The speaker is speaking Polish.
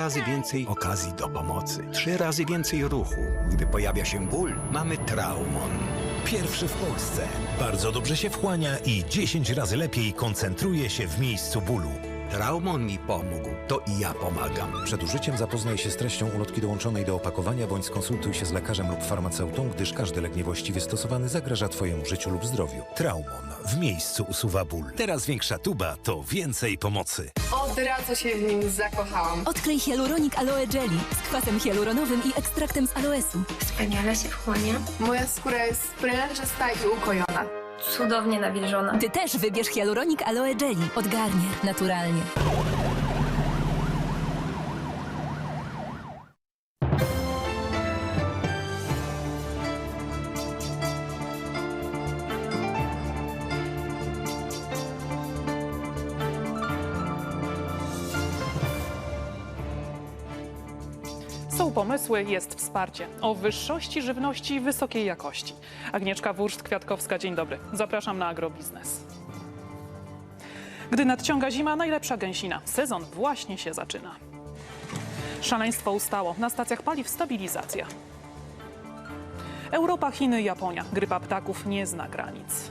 razy więcej okazji do pomocy, trzy razy więcej ruchu. Gdy pojawia się ból, mamy Traumon. Pierwszy w Polsce. Bardzo dobrze się wchłania i 10 razy lepiej koncentruje się w miejscu bólu. Traumon mi pomógł, to i ja pomagam. Przed użyciem zapoznaj się z treścią ulotki dołączonej do opakowania bądź skonsultuj się z lekarzem lub farmaceutą, gdyż każdy lek niewłaściwie stosowany zagraża Twojemu życiu lub zdrowiu. Traumon w miejscu usuwa ból. Teraz większa tuba to więcej pomocy. Od razu się w nim zakochałam. Odkryj Hyaluronic Aloe Jelly z kwasem hialuronowym i ekstraktem z aloesu. Wspaniale się wchłania. Moja skóra jest sprężysta i ukojona. Cudownie nawilżona. Ty też wybierz Hyaluronic Aloe Jelly od Garnier, naturalnie. Są pomysły, jest wsparcie. O wyższości żywności wysokiej jakości. Agnieszka Wurst-Kwiatkowska, dzień dobry. Zapraszam na agrobiznes. Gdy nadciąga zima, najlepsza gęsina. Sezon właśnie się zaczyna. Szaleństwo ustało. Na stacjach paliw stabilizacja. Europa, Chiny, Japonia. Grypa ptaków nie zna granic.